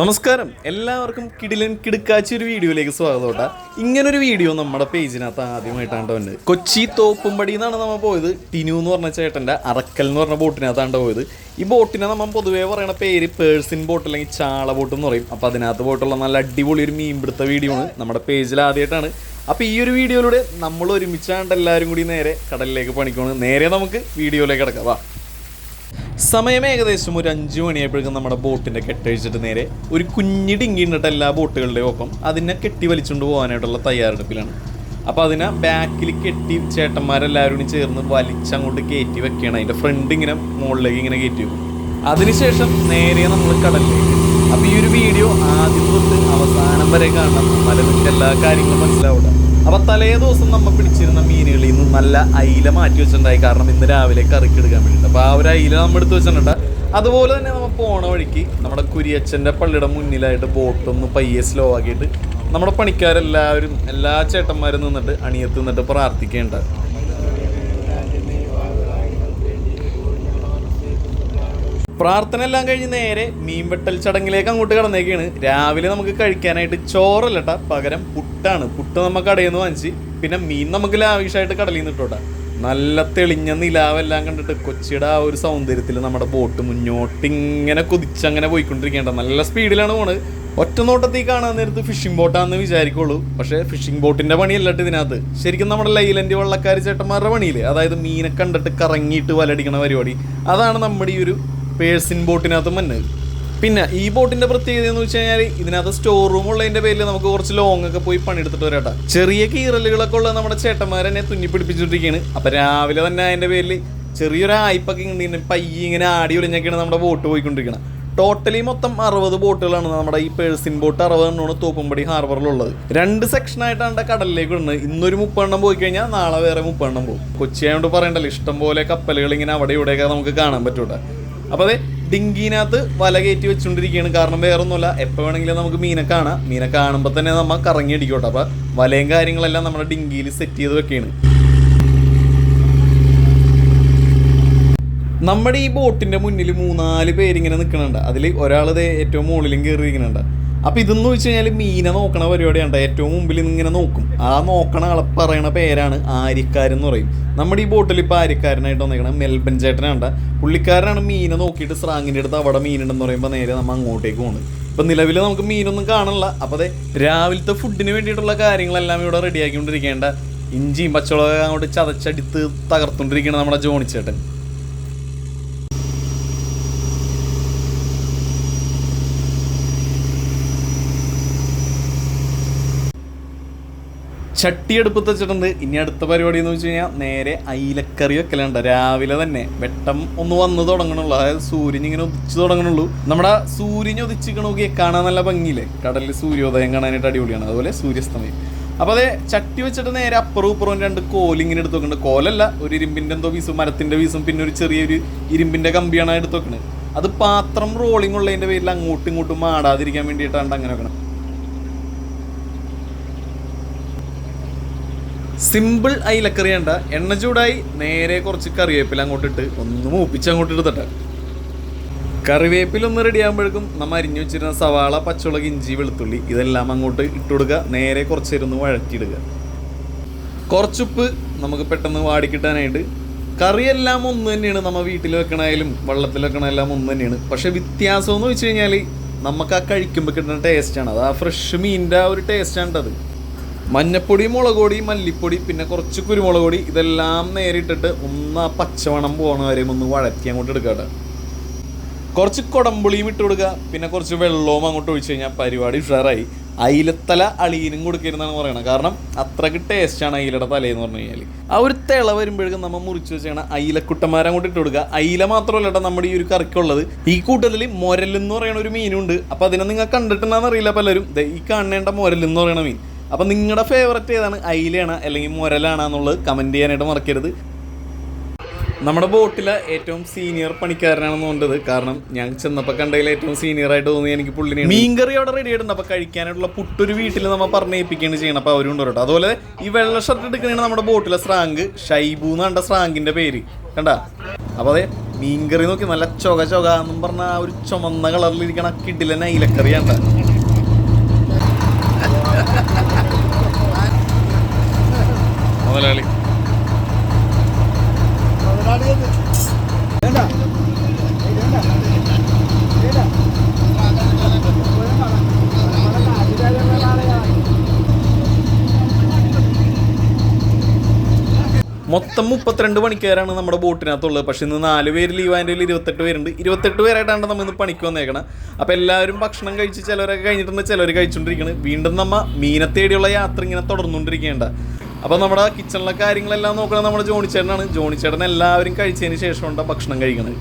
നമസ്കാരം. എല്ലാവർക്കും കിടിലൻ കിടുക്കാച്ചി ഒരു വീഡിയോയിലേക്ക് സ്വാഗതം കേട്ടാ. ഇങ്ങനൊരു വീഡിയോ നമ്മുടെ പേജിനകത്ത് ആദ്യമായിട്ടാണ് വന്നത്. കൊച്ചി തോപ്പുംപടി എന്നാണ് നമ്മൾ പോയത്. ടിനു എന്ന് പറഞ്ഞ ചേട്ടന്റെ അറക്കൽ എന്ന് പറഞ്ഞ ബോട്ടിനകത്താണ് പോയത്. ഈ ബോട്ടിനെ നമ്മൾ പൊതുവേ പറയണ പേര് പേഴ്സിൻ ബോട്ട് അല്ലെങ്കിൽ ചാള ബോട്ട് എന്ന് പറയും. അപ്പോൾ അതിനകത്ത് പോയിട്ടുള്ള നല്ല അടിപൊളി ഒരു മീൻപിടുത്ത വീഡിയോ ആണ് നമ്മുടെ പേജിൽ ആദ്യമായിട്ടാണ്. അപ്പോൾ ഈ ഒരു വീഡിയോയിലൂടെ നമ്മൾ ഒരുമിച്ചാണ്ട് എല്ലാവരും കൂടി നേരെ കടലിലേക്ക് പണിക്കണം നേരെ നമുക്ക് വീഡിയോയിലേക്ക് കിടക്കാം. വാ. സമയം ഏകദേശം ഒരു അഞ്ച് മണിയായപ്പോഴേക്കും നമ്മുടെ ബോട്ടിന്റെ കെട്ടഴിച്ചിട്ട് നേരെ ഒരു കുഞ്ഞിടിങ്ങിട്ട് എല്ലാ ബോട്ടുകളുടെയും ഒപ്പം അതിനെ കെട്ടി വലിച്ചുകൊണ്ട് പോകാനായിട്ടുള്ള തയ്യാറെടുപ്പിലാണ്. അപ്പോൾ അതിനെ ബാക്കിൽ കെട്ടി ചേട്ടന്മാരെല്ലാവരും ചേർന്ന് വലിച്ചങ്ങോട്ട് കയറ്റി വെക്കുകയാണ്. അതിന്റെ ഫ്രണ്ട് ഇങ്ങനെ മുകളിലേക്ക് ഇങ്ങനെ കയറ്റി വെക്കും. അതിനുശേഷം നേരെ നമ്മൾ കടലിലേക്ക്. അപ്പോൾ ഈ ഒരു വീഡിയോ ആദ്യം തൊട്ട് അവസാനം വരെ കാണണം. എന്നാലേ എല്ലാ കാര്യങ്ങളും മനസ്സിലാവില്ല അപ്പൊ തലേ ദിവസം നമ്മൾ പിടിച്ചിരുന്ന മീനുകളിൽ നിന്ന് നല്ല അയില മാറ്റി വെച്ചിട്ടുണ്ടായി. കാരണം ഇന്ന് രാവിലെ കറിക്ക് എടുക്കാൻ വേണ്ടിയിട്ട് അപ്പൊ ആ ഒരു അയില നമ്മൾ എടുത്ത് വെച്ചിട്ടുണ്ട്. അതുപോലെ തന്നെ നമ്മൾ പോണ വഴിക്ക് നമ്മുടെ കുരിയച്ചന്റെ പള്ളിയുടെ മുന്നിലായിട്ട് ബോട്ടൊന്ന് പയ്യെ സ്ലോ ആക്കിയിട്ട് നമ്മുടെ പണിക്കാരെല്ലാവരും എല്ലാ ചേട്ടന്മാരും നിന്നിട്ട് അണിയത്ത് നിന്നിട്ട് പ്രാർത്ഥിക്കേണ്ട. പ്രാർത്ഥന എല്ലാം കഴിഞ്ഞ് നേരെ മീൻ വെട്ടൽ ചടങ്ങിലേക്ക് അങ്ങോട്ട് കടന്നേക്കാണ്. രാവിലെ നമുക്ക് കഴിക്കാനായിട്ട് ചോറല്ലട്ട. പകരം പുട്ടാണ്. പുട്ട് നമുക്ക് കടയിൽ നിന്ന് വാങ്ങിച്ച് പിന്നെ മീൻ നമുക്ക് ലാവിഷായിട്ട് കടലിൽ നിന്ന് ഇട്ടോട്ടെ. നല്ല തെളിഞ്ഞ നിലാവെല്ലാം കണ്ടിട്ട് കൊച്ചിയുടെ ആ ഒരു സൗന്ദര്യത്തിൽ നമ്മുടെ ബോട്ട് മുന്നോട്ടിങ്ങനെ കുതിച്ചങ്ങനെ പോയിക്കൊണ്ടിരിക്കേണ്ട. നല്ല സ്പീഡിലാണ് പോണത് ഒറ്റ നോട്ടത്തിൽ കാണാൻ നേരത്ത് ഫിഷിംഗ് ബോട്ടാന്ന് വിചാരിക്കുള്ളൂ. പക്ഷേ ഫിഷിംഗ് ബോട്ടിന്റെ പണിയല്ലട്ട് ഇതിനകത്ത്. ശരിക്കും നമ്മുടെ ലൈലന്റെ വള്ളക്കാരി ചേട്ടന്മാരുടെ പണിയില്ലേ? അതായത് മീനെ കണ്ടിട്ട് കറങ്ങിയിട്ട് വലടിക്കണ പരിപാടി. അതാണ് നമ്മുടെ ഈ ഒരു പേഴ്സിൻ ബോട്ടിനകത്ത് മഞ്ഞ് പിന്നെ ഈ ബോട്ടിന്റെ പ്രത്യേകത എന്ന് വെച്ച് കഴിഞ്ഞാൽ ഇതിനകത്ത് സ്റ്റോർ റൂം ഉള്ളതിന്റെ പേരിൽ നമുക്ക് കുറച്ച് ലോങ് ഒക്കെ പോയി പണിയെടുത്തിട്ട് വരാട്ടാ. ചെറിയ കീറലുകളൊക്കെ ഉള്ള നമ്മുടെ ചേട്ടന്മാർ തന്നെ തുന്നി പിടിപ്പിച്ചിട്ടിരിക്കുകയാണ് അപ്പൊ രാവിലെ തന്നെ അതിന്റെ പേരിൽ ചെറിയൊരു ആയിപ്പൊക്കെ ഇങ്ങനെ പയ്യെ ഇങ്ങനെ ആടി ഒളിഞ്ഞൊക്കെയാണ് നമ്മുടെ ബോട്ട് പോയിക്കൊണ്ടിരിക്കണം. ടോട്ടലി മൊത്തം അറുപത് ബോട്ടുകളാണ് നമ്മുടെ ഈ പേഴ്സിൻ ബോട്ട് അറുപതെണ്ണമാണ് തോപ്പുംപടി ഹാർബറിലുള്ളത് രണ്ട് സെക്ഷനായിട്ടാണ് കടലിലേക്ക് വിടുന്നത്. ഇന്നൊരു മുപ്പെണ്ണം പോയി കഴിഞ്ഞാൽ നാളെ വേറെ മുപ്പെണ്ണം പോകും. കൊച്ചി ആയതുകൊണ്ട് പറയണ്ടല്ലോ ഇഷ്ടം പോലെ കപ്പലുകൾ ഇങ്ങനെ അവിടെ ഇവിടെയൊക്കെ നമുക്ക് കാണാൻ പറ്റൂട്ടെ. അപ്പോൾ അതെ ഡിങ്കിനകത്ത് വല കയറ്റി വെച്ചുകൊണ്ടിരിക്കുകയാണ് കാരണം വേറെ ഒന്നുമില്ല എപ്പോൾ വേണമെങ്കിലും നമുക്ക് മീനെ കാണാം. മീനെ കാണുമ്പോൾ തന്നെ നമ്മൾ കറങ്ങി അടിക്കോട്ടെ അപ്പോൾ വലയും കാര്യങ്ങളെല്ലാം നമ്മുടെ ഡിങ്കിയിൽ സെറ്റ് ചെയ്ത് വെക്കുകയാണ് നമ്മുടെ ഈ ബോട്ടിന്റെ മുന്നിൽ മൂന്നാൽ പേരിങ്ങനെ നിൽക്കുന്നുണ്ട് അതിൽ ഒരാൾ ഏറ്റവും മുകളിലും കയറിയിരിക്കുന്നുണ്ട് അപ്പൊ ഇതെന്ന് വെച്ച് കഴിഞ്ഞാൽ മീനെ നോക്കണ പരിപാടിയാണ് ഏറ്റവും മുമ്പിൽ ഇങ്ങനെ നോക്കും. ആ നോക്കണ ആളെ പറയണ പേരാണ് ആര്യക്കാരൻ എന്ന് പറയും. നമ്മുടെ ഈ ബോട്ടിൽ ഇപ്പോൾ ആര്യക്കാരനായിട്ട് വന്നേക്കണം. മെൽബൻ ചേട്ടനാണ്ട പുള്ളിക്കാരനാണ് മീനെ നോക്കിയിട്ട് സ്രാങ്ങിന്റെ അടുത്ത് അവിടെ മീനുണ്ടെന്ന് പറയുമ്പോൾ നേരെ നമ്മൾ അങ്ങോട്ടേക്ക് പോകുന്നത് ഇപ്പൊ നിലവിൽ നമുക്ക് മീനൊന്നും കാണില്ല അപ്പോൾ അതെ രാവിലത്തെ ഫുഡിന് വേണ്ടിയിട്ടുള്ള കാര്യങ്ങളെല്ലാം ഇവിടെ റെഡിയാക്കിക്കൊണ്ടിരിക്കേണ്ട ഇഞ്ചിയും പച്ചമുളക് അങ്ങോട്ട് ചതച്ചടിത്ത് തകർത്തുകൊണ്ടിരിക്കുകയാണ് നമ്മുടെ ജോണിച്ചേട്ടൻ. ചട്ടി എടുപ്പത്ത് വെച്ചിട്ടുണ്ട്. ഇനി അടുത്ത പരിപാടി എന്ന് വെച്ച് കഴിഞ്ഞാൽ നേരെ അയിലക്കറി വെക്കലുണ്ട്. രാവിലെ തന്നെ വെട്ടം ഒന്ന് വന്ന് തുടങ്ങണുള്ളൂ. അതായത് സൂര്യൻ ഇങ്ങനെ ഉദിച്ചു തുടങ്ങണുള്ളൂ. നമ്മുടെ സൂര്യൻ ഉദിച്ചിക്കണോക്കിയെ കാണാൻ നല്ല ഭംഗിയില്ലേ? കടലിൽ സൂര്യോദയം കാണാനായിട്ട് അടിപൊളിയാണ്. അതുപോലെ സൂര്യസ്തമയം. അപ്പോൾ അതെ ചട്ടി വെച്ചിട്ട് നേരെ അപ്പുറവും ഇപ്പുറവും രണ്ട് കോലിങ്ങനെ എടുത്ത് വെക്കുന്നുണ്ട് കോലല്ല ഒരു ഇരുമ്പിന്റെ എന്തോ പീസും മരത്തിന്റെ പീസും പിന്നെ ഒരു ചെറിയൊരു ഇരുമ്പിന്റെ കമ്പിയാണ് എടുത്ത് വെക്കുന്നത് അത് പാത്രം റോളിംഗ് ഉള്ളതിന്റെ പേരിൽ അങ്ങോട്ടും ഇങ്ങോട്ടും മാടാതിരിക്കാൻ വേണ്ടിയിട്ടാണ് അങ്ങനെ വെക്കണം സിമ്പിൾ അയിലക്കറി വേണ്ട എണ്ണ ചൂടായി നേരെ കുറച്ച് കറിവേപ്പില അങ്ങോട്ടിട്ട് ഒന്ന് മൂപ്പിച്ച് അങ്ങോട്ട് എടുത്തിട്ട് കറിവേപ്പില ഒന്ന് റെഡി ആകുമ്പോഴേക്കും നമ്മൾ അരിഞ്ഞു വെച്ചിരുന്ന സവാള പച്ചമുളക് ഇഞ്ചി വെളുത്തുള്ളി ഇതെല്ലാം അങ്ങോട്ട് ഇട്ട് കൊടുക്കുക. നേരെ കുറച്ച് നേരം ഒന്ന് വഴറ്റിയിടുക. കുറച്ചുപ്പ് നമുക്ക് പെട്ടെന്ന് വാടിക്കിട്ടാനായിട്ട് കറിയെല്ലാം ഒന്ന് തന്നെയാണ് നമ്മൾ വീട്ടിൽ വെക്കണായാലും വെള്ളത്തിൽ വെക്കണമെല്ലാം ഒന്ന് തന്നെയാണ്. പക്ഷേ വ്യത്യാസം എന്ന് വെച്ച് കഴിഞ്ഞാൽ നമുക്ക് ആ കഴിക്കുമ്പോൾ കിട്ടുന്ന ടേസ്റ്റാണ് അത് ആ ഫ്രഷ് മീനിന്റെ ആ ഒരു ടേസ്റ്റാണ് അത് മഞ്ഞപ്പൊടി മുളക് പൊടി മല്ലിപ്പൊടി പിന്നെ കുറച്ച് കുരുമുളക് പൊടി ഇതെല്ലാം നേരിട്ടിട്ട് ഒന്ന് ആ പച്ചമണം പോണ വരെ ഒന്ന് വഴറ്റി അങ്ങോട്ട് എടുക്കട്ടെ കുറച്ച് കുടമ്പുളിയും ഇട്ട് കൊടുക്കുക പിന്നെ കുറച്ച് വെള്ളവും അങ്ങോട്ട് ഒഴിച്ച് കഴിഞ്ഞാൽ പരിപാടി ഉഷാറായി. അയിലത്തല അളിയിനും കൊടുക്കരുതെന്നാണ് പറയണത്. കാരണം അത്രയ്ക്ക് ടേസ്റ്റാണ് അയിലയുടെ തലയെന്ന് പറഞ്ഞു കഴിഞ്ഞാൽ ആ ഒരു തിള വരുമ്പോഴേക്കും നമ്മൾ മുറിച്ച് വെച്ചാണ് അയിലക്കുട്ടന്മാരെ അങ്ങോട്ട് ഇട്ട് കൊടുക്കുക. അയില മാത്രമല്ല കേട്ടോ നമ്മുടെ ഈ ഒരു കറിക്കുള്ളത് ഈ കൂട്ടത്തിൽ മുരൽ എന്ന് പറയുന്ന ഒരു മീനുണ്ട്. അപ്പോൾ അതിനെ നിങ്ങൾ കണ്ടിട്ടുണ്ടെന്ന് അറിയില്ല പലരും. ഈ കാണേണ്ട മുരൽ എന്ന് പറയുന്ന മീൻ. അപ്പം നിങ്ങളുടെ ഫേവററ്റ് ഏതാണ്? അയിലയാണ് അല്ലെങ്കിൽ മുരലാണ് എന്നുള്ളത് കമന്റ് ചെയ്യാനായിട്ട് മറക്കരുത്. നമ്മുടെ ബോട്ടിലെ ഏറ്റവും സീനിയർ പണിക്കാരനാണെന്ന് തോന്നുന്നത് കാരണം ഞാൻ ചെന്നപ്പോൾ കണ്ടതിൽ ഏറ്റവും സീനിയർ ആയിട്ട് തോന്നി എനിക്ക് പുള്ളിനെ മീൻകറി അവിടെ റെഡി ആയിട്ടുണ്ട്. അപ്പോൾ കഴിക്കാനായിട്ടുള്ള പുട്ടൊരു വീട്ടിൽ നമ്മൾ പറഞ്ഞേപ്പിക്കുകയാണ് ചെയ്യണം അപ്പോൾ അവരും കേട്ടോ. അതുപോലെ ഈ വെള്ള ഷർട്ട് എടുക്കുന്നതാണ് നമ്മുടെ ബോട്ടിലെ സ്രാങ്ക്. ഷൈബു എന്ന് കണ്ട സ്രാങ്കിന്റെ പേര്. കണ്ട? അപ്പോൾ അതെ മീൻകറി നോക്കി നല്ല ചൊക ചൊക എന്നും പറഞ്ഞ ആ ഒരു ചുമന്ന കളറിലിരിക്കണ കിഡിലെ നൈലക്കറിയാണ്ട മുതലാളി. മൊത്തം മുപ്പത്തിരണ്ട് പണിക്കാരാണ് നമ്മുടെ ബോട്ടിനകത്തുള്ളത്. പക്ഷെ ഇന്ന് നാല് പേര് ലീവ് അതിന്റെ ഇരുപത്തെട്ട് പേരുണ്ട്. ഇരുപത്തെട്ട് പേരായിട്ടാണ് നമ്മൾ ഇന്ന് പണിക്ക് വന്നേക്കണം. അപ്പോൾ എല്ലാവരും ഭക്ഷണം കഴിച്ച് ചിലവരൊക്കെ കഴിഞ്ഞിട്ടുണ്ട് ചിലവർ കഴിച്ചുകൊണ്ടിരിക്കുന്നത് വീണ്ടും നമ്മൾ മീനെ തേടിയുള്ള യാത്ര ഇങ്ങനെ തുടർന്നുകൊണ്ടിരിക്കേണ്ട അപ്പോൾ നമ്മുടെ കിച്ചണിലെ കാര്യങ്ങളെല്ലാം നോക്കണം നമ്മുടെ ജോണിച്ചേട്ടനാണ്. ജോണിച്ചേട്ടൻ എല്ലാവരും കഴിച്ചതിന് ശേഷമുണ്ട് ഭക്ഷണം കഴിക്കുന്നത്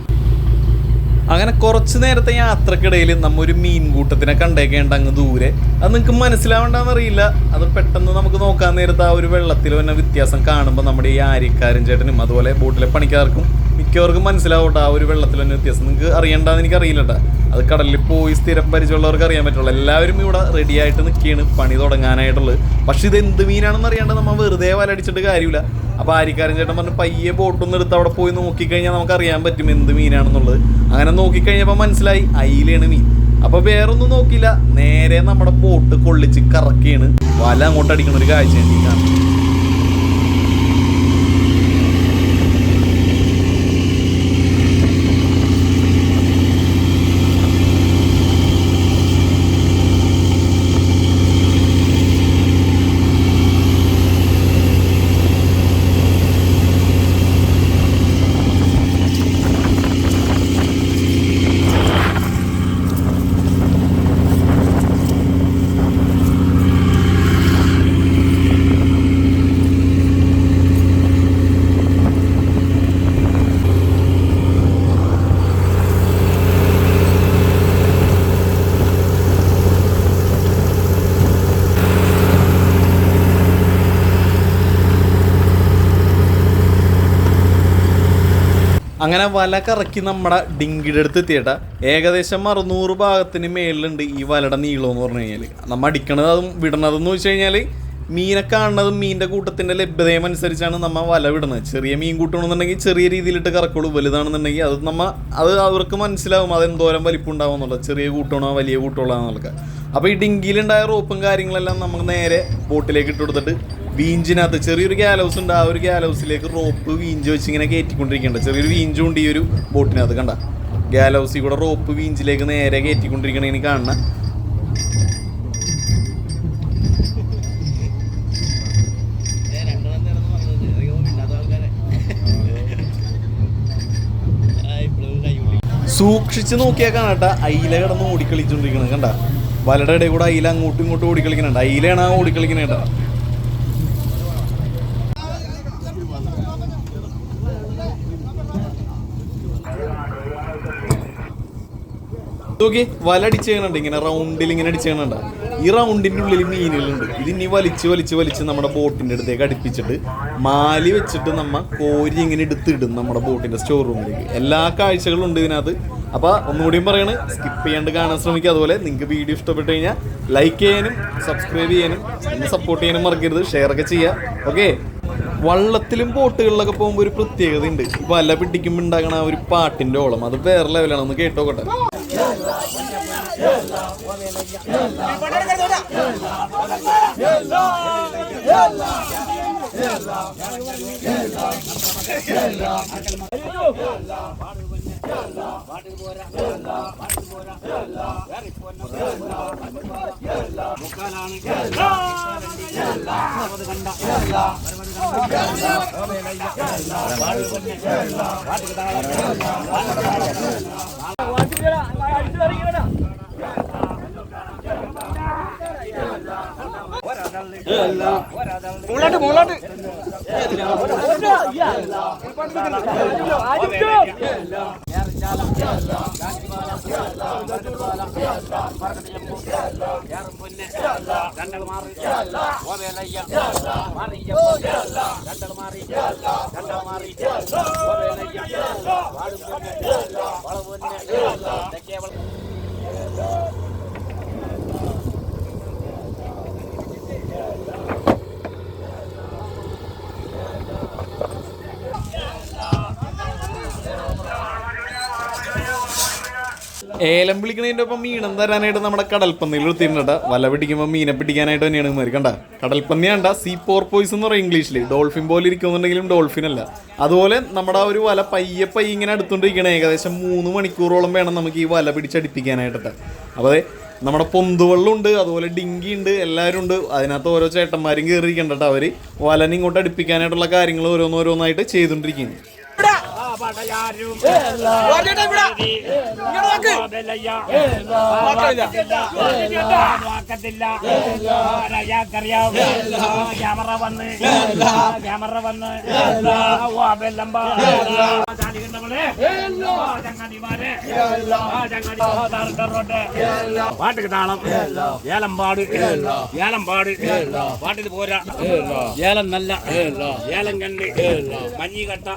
അങ്ങനെ കുറച്ച് നേരത്തെ യാത്രക്കിടയിൽ നമ്മ ഒരു മീൻകൂട്ടത്തിനെ കണ്ടേക്കേണ്ട അങ്ങ് ദൂരെ. അത് നിങ്ങൾക്ക് മനസ്സിലാവണ്ടെന്നറിയില്ല അത് പെട്ടെന്ന് നമുക്ക് നോക്കാൻ നേരത്തെ ആ ഒരു വെള്ളത്തിൽ തന്നെ വ്യത്യാസം കാണുമ്പോൾ നമ്മുടെ ഈ ആര്യക്കാരൻ ചേട്ടനും അതുപോലെ ബോട്ടിലെ പണിക്കാർക്കും മിക്കവർക്കും മനസ്സിലാവട്ടെ ആ ഒരു വെള്ളത്തിൽ തന്നെ വ്യത്യാസം. നിങ്ങൾക്ക് അറിയണ്ടെന്ന് എനിക്ക് അറിയില്ലട്ടെ അത് കടലിൽ പോയി സ്ഥിരം പരിചയമുള്ളവർക്ക് അറിയാൻ പറ്റുള്ളൂ. എല്ലാവരും ഇവിടെ റെഡി ആയിട്ട് നിൽക്കുകയാണ് പണി തുടങ്ങാനായിട്ടുള്ളത്. പക്ഷെ ഇത് എന്ത് മീനാണെന്ന് അറിയാണ്ട് നമ്മൾ വെറുതെ വലടിച്ചിട്ട് കാര്യമില്ല. അപ്പോൾ ആരിക്കാരൻ ചേട്ടൻ പറഞ്ഞു പയ്യെ ബോട്ടൊന്നും എടുത്ത് അവിടെ പോയി നോക്കിക്കഴിഞ്ഞാൽ നമുക്ക് അറിയാൻ പറ്റും എന്ത് മീനാണെന്നുള്ളത്. അങ്ങനെ നോക്കിക്കഴിഞ്ഞപ്പോൾ മനസ്സിലായി അയിലാണ് മീൻ. അപ്പോൾ വേറൊന്നും നോക്കിയില്ല. നേരെ നമ്മുടെ ബോട്ട് കൊള്ളിച്ച് കറക്കിയാണ് വല അങ്ങോട്ട് അടിക്കുന്ന ഒരു കാഴ്ച ഈ കാണാം അങ്ങനെ വല കറക്കി നമ്മുടെ ഡിങ്കിയുടെ അടുത്ത് എത്തിയിട്ട. ഏകദേശം അറുന്നൂറ് ഭാഗത്തിന് മേളിലുണ്ട് ഈ വലയുടെ നീളം എന്ന് പറഞ്ഞു കഴിഞ്ഞാൽ നമ്മൾ അടിക്കണത് അതും വിടണതെന്ന് വെച്ച് കഴിഞ്ഞാൽ മീനെ കാണുന്നതും മീനിന്റെ കൂട്ടത്തിന്റെ ലഭ്യതയും അനുസരിച്ചാണ് നമ്മൾ വല വിടുന്നത് ചെറിയ മീൻ കൂട്ടണമെന്നുണ്ടെങ്കിൽ ചെറിയ രീതിയിലിട്ട് കറക്കുള്ളൂ വലുതാണെന്നുണ്ടെങ്കിൽ അത് നമ്മൾ അത് അവർക്ക് മനസ്സിലാവും അത് എന്തോരം വലിപ്പം ഉണ്ടാവും എന്നുള്ളത്. ചെറിയ കൂട്ടണോ വലിയ കൂട്ടമുള്ള എന്നുള്ളത്. അപ്പോൾ ഈ ഡിങ്കിയിലുണ്ടായ റോപ്പും കാര്യങ്ങളെല്ലാം നമുക്ക് നേരെ ബോട്ടിലേക്ക് ഇട്ട് കൊടുത്തിട്ട് വീഞ്ചിനകത്ത് ചെറിയൊരു ഗ്യാലൗസ് ഉണ്ട്. ആ ഒരു ഗ്യാലൗസിലേക്ക് റോപ്പ് വീഞ്ച് വെച്ച് ഇങ്ങനെ കയറ്റിക്കൊണ്ടിരിക്കുന്നുണ്ട്. ചെറിയൊരു വീഞ്ചും ഉണ്ട് ഈ ഒരു ബോട്ടിനകത്ത് കണ്ട. ഗ്യാലൗസിൽ കൂടെ റോപ്പ് വീഞ്ചിലേക്ക് നേരെ കയറ്റിക്കൊണ്ടിരിക്കണ ഇനി കാണുന്ന. സൂക്ഷിച്ച് നോക്കിയാൽ കാണട്ട. അയില കിടന്ന് ഓടിക്കളിച്ചോണ്ടിരിക്കണം കണ്ട. വലയുടെ ഇടയിൽ കൂടെ അയില അങ്ങോട്ടും ഇങ്ങോട്ടും ഓടിക്കളിക്കുന്നുണ്ട് അയിലാണ് ആ ഓടിക്കളിക്കണ കേട്ടാ നോക്കി വല അടിച്ച് ചെയ്യണുണ്ട് ഇങ്ങനെ റൗണ്ടിൽ ഇങ്ങനെ അടിച്ച് ചെയ്യണുണ്ട് ഈ റൗണ്ടിന്റെ ഉള്ളിൽ മീനുകളുണ്ട്. ഇത് ഇനി വലിച്ച് വലിച്ച് വലിച്ച് നമ്മുടെ ബോട്ടിന്റെ അടുത്തേക്ക് അടുപ്പിച്ചിട്ട് മാലി വെച്ചിട്ട് നമ്മ കോരി ഇങ്ങനെ എടുത്തിടും നമ്മുടെ ബോട്ടിന്റെ സ്റ്റോർ റൂമിലേക്ക് എല്ലാ കാഴ്ചകളും ഉണ്ട് ഇതിനകത്ത്. അപ്പോൾ ഒന്നുകൂടിയും പറയാണ് സ്കിപ്പ് ചെയ്യാണ്ട് കാണാൻ ശ്രമിക്കുക. അതുപോലെ നിങ്ങൾക്ക് വീഡിയോ ഇഷ്ടപ്പെട്ട് കഴിഞ്ഞാൽ ലൈക്ക് ചെയ്യാനും സബ്സ്ക്രൈബ് ചെയ്യാനും എന്നെ സപ്പോർട്ട് ചെയ്യാനും മറക്കരുത്. ഷെയർ ഒക്കെ ചെയ്യുക. ഓക്കെ വള്ളത്തിലും ബോട്ടുകളിലൊക്കെ പോകുമ്പോൾ ഒരു പ്രത്യേകത ഉണ്ട് വല പിടിക്കുമ്പോൾ ഉണ്ടാകണ ആ ഒരു പാട്ടിന്റെ ഓളം. അത് വേറെ ലെവലാണ് ഒന്ന് കേട്ടോക്കട്ടെ. அடிச்சு வரீங்க മുകളിലോട്ട് മുകളിലോട്ട് Yeah. ഏലം വിളിക്കണതിന്റെ ഒപ്പം മീനം തരാനായിട്ട് നമ്മുടെ കടൽപ്പന്നിയിൽ എടുത്തിട്ടുണ്ട് വല പിടിക്കുമ്പോൾ മീനെ പിടിക്കാനായിട്ട് തന്നെയാണ് ഇവന്മാർ കണ്ട. കടൽപ്പന്നി കണ്ട. സീ പോർപ്പോയ്സ് എന്ന് പറയും ഇംഗ്ലീഷിൽ ഡോൾഫിൻ പോലെ ഇരിക്കുന്നുണ്ടെങ്കിലും ഡോൾഫിൻ അല്ല. അതുപോലെ നമ്മുടെ ഒരു വല പയ്യെ പയ്യ ഇങ്ങനെ അടുത്തുകൊണ്ടിരിക്കണേ. ഏകദേശം മൂന്ന് മണിക്കൂറോളം വേണം നമുക്ക് ഈ വല പിടിച്ചടിപ്പിക്കാനായിട്ട് അപ്പോൾ നമ്മുടെ പൊന്തുവെള്ളം ഉണ്ട് അതുപോലെ ഡിങ്കി ഉണ്ട് എല്ലാവരും ഉണ്ട്. അതിനകത്ത് ഓരോ ചേട്ടന്മാരും കയറിയിരിക്കണ്ട കേട്ടോ അവർ വലനെ ഇങ്ങോട്ട് അടുപ്പിക്കാനായിട്ടുള്ള കാര്യങ്ങൾ ഓരോന്നോരോന്നായിട്ട് ചെയ്തുകൊണ്ടിരിക്കുന്നു. ക്യാമറ വന്ന് ക്യാമറ വന്ന് പാട്ടുക്ക് താളം ഏലമ്പാട് ഏലമ്പാട് പാട്ടിന് പോരാ ഏലം നല്ല ഏലം കണ്ണ് കട്ട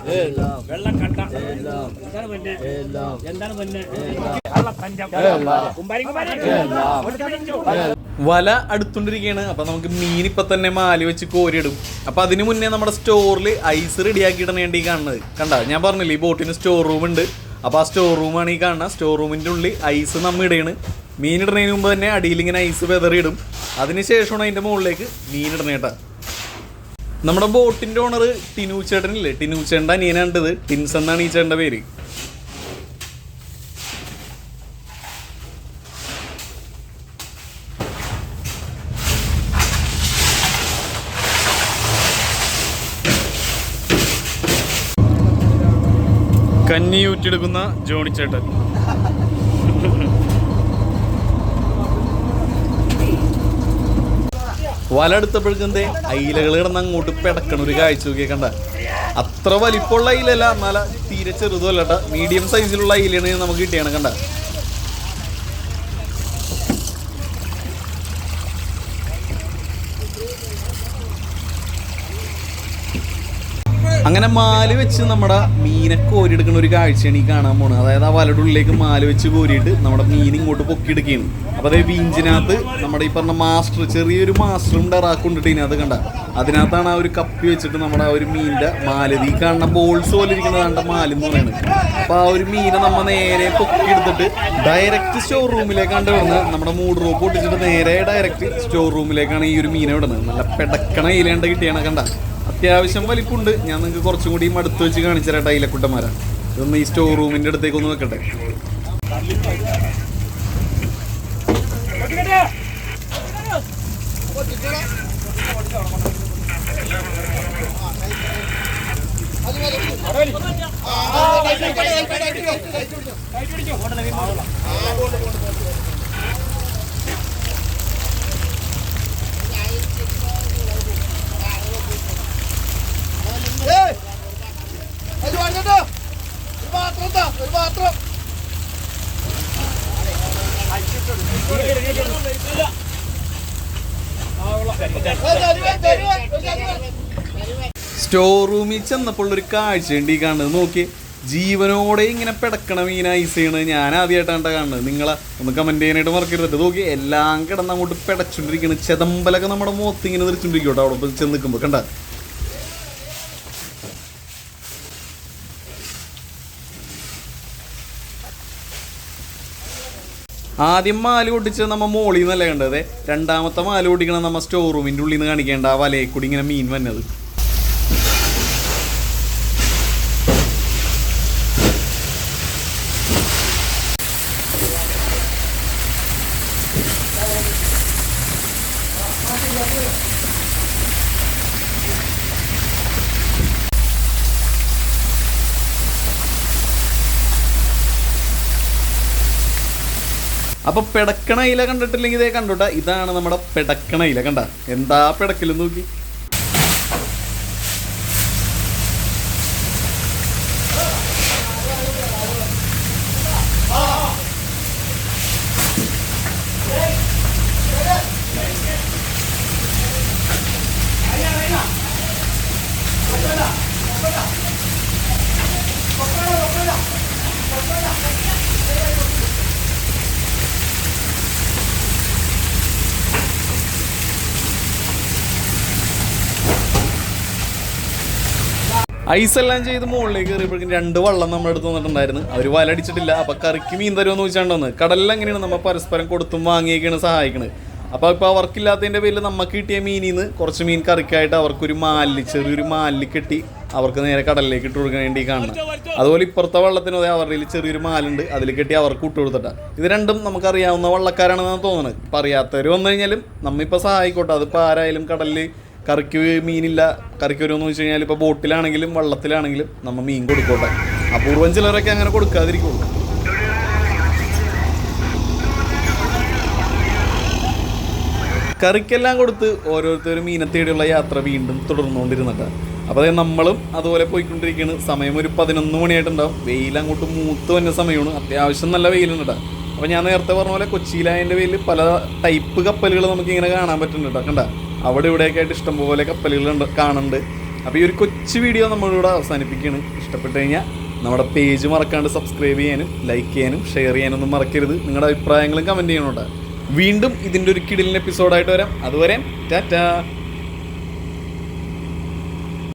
വെള്ളക്കട്ട എന്താണ് പിന്നെ? എന്താണ് പിന്നെ? കുമ്പാരി കുമ്പാരി വല അടുത്തുകൊണ്ടിരിക്കുകയാണ്. അപ്പൊ നമുക്ക് മീൻ ഇപ്പൊ തന്നെ മാലി വെച്ച് കോരിയിടും. അപ്പൊ അതിനു മുന്നേ നമ്മുടെ സ്റ്റോറിൽ ഐസ് റെഡിയാക്കിയിടാൻ വേണ്ടി കാണുന്നത്. കണ്ട? ഞാൻ പറഞ്ഞില്ലേ ഈ ബോട്ടിന് സ്റ്റോർ റൂം ഉണ്ട്. അപ്പൊ ആ സ്റ്റോർ റൂമാണ് ഈ കാണുന്നത് സ്റ്റോർ റൂമിന്റെ ഉള്ളിൽ ഐസ് നമ്മ ഇടയാണ്. മീൻ ഇടുന്നതിന് മുമ്പ് തന്നെ അടിയിൽ ഇങ്ങനെ ഐസ് വെതറിയിടും. അതിനുശേഷമാണ് അതിന്റെ മുകളിലേക്ക് മീൻ ഇടണേട്ടാ നമ്മുടെ ബോട്ടിന്റെ ഓണർ ടിനു ചേട്ടനില്ലേ? ടിനു ചേട്ടന്റെ അനിയനാണ്ടത് ടിൻസ് എന്നാണ് ഈ ചേട്ടന്റെ പേര്. കന്നി ഊറ്റിയെടുക്കുന്ന ജോണി ചേട്ടൻ. വല എടുത്തപ്പോഴേക്കും എന്തേ അയിലകൾ കിടന്ന് അങ്ങോട്ട് പിടക്കണ ഒരു കാഴ്ച നോക്കിയേ കണ്ട അത്ര വലിപ്പമുള്ള അയിലല്ല എന്നാല തീരെ ചെറുതുമല്ല കേട്ടോ. മീഡിയം സൈസിലുള്ള അയിലാണ് നമുക്ക് കിട്ടിയാണ് കണ്ട. അങ്ങനെ മാൽ വെച്ച് നമ്മുടെ മീനെ കോരിയെടുക്കുന്ന ഒരു കാഴ്ചയാണ് ഈ കാണാൻ പോണത്. അതായത് ആ വലയുടെ ഉള്ളിലേക്ക് മാൽ വെച്ച് കോരിയിട്ട് നമ്മുടെ മീൻ ഇങ്ങോട്ട് പൊക്കിയെടുക്കുകയാണ്. അപ്പോൾ അതേ ബീഞ്ചിനകത്ത് നമ്മുടെ ഈ പറഞ്ഞ മാസ്റ്റർ ചെറിയൊരു മാസ്റ്ററും ഡെറാക്കൊണ്ടിട്ട് ഇതിനകത്ത് കണ്ട. അതിനകത്താണ് ആ ഒരു കപ്പി വെച്ചിട്ട് നമ്മുടെ ആ ഒരു മീനിന്റെ മാലത് ഈ കാണുന്ന ബോൾസ് പോലെ ഇരിക്കുന്നതാണ് മാലെന്ന് പറയുന്നത് അപ്പോൾ ആ ഒരു മീനെ നമ്മൾ നേരെ പൊക്കിയെടുത്തിട്ട് ഡയറക്റ്റ് സ്റ്റോർ റൂമിലേക്കാണ് വിടുന്നത് നമ്മുടെ മൂഡ് റോപ്പ് പൊട്ടിച്ചിട്ട് നേരെ ഡയറക്റ്റ് സ്റ്റോർ റൂമിലേക്കാണ് ഈ ഒരു മീനെ വിടുന്നത്. നല്ല പെടക്കണ ഇലേണ്ട കിട്ടിയാണ് കണ്ട. അത്യാവശ്യം വലിപ്പുണ്ട് ഞാൻ നിങ്ങൾക്ക് കുറച്ചും കൂടി അടുത്ത് വെച്ച് കാണിച്ചു തരാം ടൈലക്കുട്ടന്മാരാ ഇതൊന്ന് ഈ സ്റ്റോർ റൂമിന്റെ അടുത്തേക്ക് ഒന്ന് വെക്കട്ടെ ഏയ്. അത് വേണ്ടട്ടോ. ഒരു പാത്രം താ, ഒരു പാത്രം ഏയ് തരുവേ, തരുവേ, ഒരു തരുവേ. സ്റ്റോർ റൂമിൽ ചെന്നപ്പോൾ ഒരു കാഴ്ചയുണ്ട് ഈ കാണുന്നത്. നോക്കി ജീവനോടെ ഇങ്ങനെ പിടക്കണ മീൻ ഐസ് ചെയ്യണത് ഞാൻ ആദ്യമായിട്ടാണ് കാണുന്നത്. നിങ്ങളെ ഒന്ന് കമന്റ് ചെയ്യാനായിട്ട് മറക്കരുത്. നോക്കി എല്ലാം കിടന്ന് അങ്ങോട്ട് പിടച്ചോണ്ടിരിക്കണ്. ചെതമ്പലൊക്കെ നമ്മുടെ മുഖത്ത് ഇങ്ങനെ തെറിച്ചോണ്ടിരിക്കും കേട്ടോ അവിടെ ചെന്ന് നിൽക്കുമ്പോൾ കണ്ട? ആദ്യം മാല പൊട്ടിച്ച് നമ്മ മോളിൽ നിന്നല്ല കണ്ടത്? രണ്ടാമത്തെ മാൽ പൊട്ടിക്കണം നമ്മ സ്റ്റോർ റൂമിന്റെ ഉള്ളിൽ നിന്ന് കാണിക്കേണ്ട ആ വലയെ കൂടി ഇങ്ങനെ മീൻ വന്നത്. അപ്പോൾ പിടക്കണ ഇല കണ്ടിട്ടില്ലെങ്കിൽ ഇതേ കണ്ടുട്ടാ ഇതാണ് നമ്മുടെ പിടക്കണ ഇല കണ്ട എന്താ പിടക്കിൽ നോക്കി Yeah. ഐസ് എല്ലാം ചെയ്ത് മുകളിലേക്ക് കയറിയപ്പോഴേക്കും രണ്ട് വള്ളം നമ്മുടെ അടുത്ത് വന്നിട്ടുണ്ടായിരുന്നു. അവർ വലടിച്ചിട്ടില്ല അപ്പൊ കറിക്ക് മീൻ തരുമെന്ന് ചോദിച്ചാണ്ടോന്ന് കടലിൽ എങ്ങനെയാണ് നമ്മൾ പരസ്പരം കൊടുത്തും വാങ്ങിയൊക്കെയാണ് സഹായിക്കുന്നത് അപ്പോൾ ഇപ്പോൾ അവർക്കില്ലാത്തതിന്റെ പേരിൽ നമുക്ക് കിട്ടിയ മീനിൽ നിന്ന് കുറച്ച് മീൻ കറിക്കായിട്ട് അവർക്കൊരു മാലിൽ ചെറിയൊരു മാലിൽ കെട്ടി അവർക്ക് നേരെ കടലിലേക്ക് ഇട്ട് കൊടുക്കാൻ വേണ്ടി കാണണം അതുപോലെ ഇപ്പുറത്തെ വള്ളത്തിന് അവരുടെ ചെറിയൊരു മാലുണ്ട്. അതിൽ കെട്ടി അവർക്ക് ഇട്ട് കൊടുത്തിട്ട. ഇത് രണ്ടും നമുക്കറിയാവുന്ന വള്ളക്കാരാണെന്നാണ് തോന്നുന്നത്. ഇപ്പം അറിയാത്തവർ വന്നു കഴിഞ്ഞാലും നമ്മിപ്പോൾ സഹായിക്കോട്ടെ. അതിപ്പോൾ ആരായാലും കടലിൽ കറിക്ക് മീനില്ല. കറിക്ക് വരുമെന്ന് വെച്ച് കഴിഞ്ഞാൽ ഇപ്പോൾ ബോട്ടിലാണെങ്കിലും വള്ളത്തിലാണെങ്കിലും നമ്മൾ മീൻ കൊടുക്കോട്ടെ. അപൂർവം ചിലരൊക്കെ അങ്ങനെ കൊടുക്കാതിരിക്കുള്ളൂ. കറിക്കെല്ലാം കൊടുത്ത് ഓരോരുത്തരും മീനെ തേടിയുള്ള യാത്ര വീണ്ടും തുടർന്നുകൊണ്ടിരുന്നിട്ടാണ് അപ്പോൾ അതായത് നമ്മളും അതുപോലെ പോയിക്കൊണ്ടിരിക്കുകയാണ് സമയം ഒരു പതിനൊന്ന് മണിയായിട്ടുണ്ടാവും. വെയിൽ അങ്ങോട്ട് മൂത്ത് വന്ന സമയമാണ്. അത്യാവശ്യം നല്ല വെയിലുണ്ട് കേട്ടോ അപ്പോൾ ഞാൻ നേരത്തെ പറഞ്ഞ പോലെ കൊച്ചിയിലായതിന്റെ പേരിൽ പല ടൈപ്പ് കപ്പലുകൾ നമുക്ക് ഇങ്ങനെ കാണാൻ പറ്റുന്നുണ്ട്. കേട്ടോ കണ്ട? അവിടെ ഇവിടെയൊക്കെ ആയിട്ട് ഇഷ്ടംപോലെ കപ്പലുകളുണ്ട് കാണുന്നുണ്ട്. അപ്പോൾ ഈ ഒരു കൊച്ചു വീഡിയോ നമ്മളിവിടെ അവസാനിപ്പിക്കുകയാണ്. ഇഷ്ടപ്പെട്ട് കഴിഞ്ഞാൽ നമ്മുടെ പേജ് മറക്കാണ്ട് സബ്സ്ക്രൈബ് ചെയ്യാനും ലൈക്ക് ചെയ്യാനും ഷെയർ ചെയ്യാനൊന്നും മറക്കരുത്. നിങ്ങളുടെ അഭിപ്രായങ്ങളും കമന്റ് ചെയ്യണോട്ടോ വീണ്ടും ഇതിന്റെ ഒരു കിടിലിന് എപ്പിസോഡായിട്ട് വരാം. അതുവരെ ടാറ്റാ.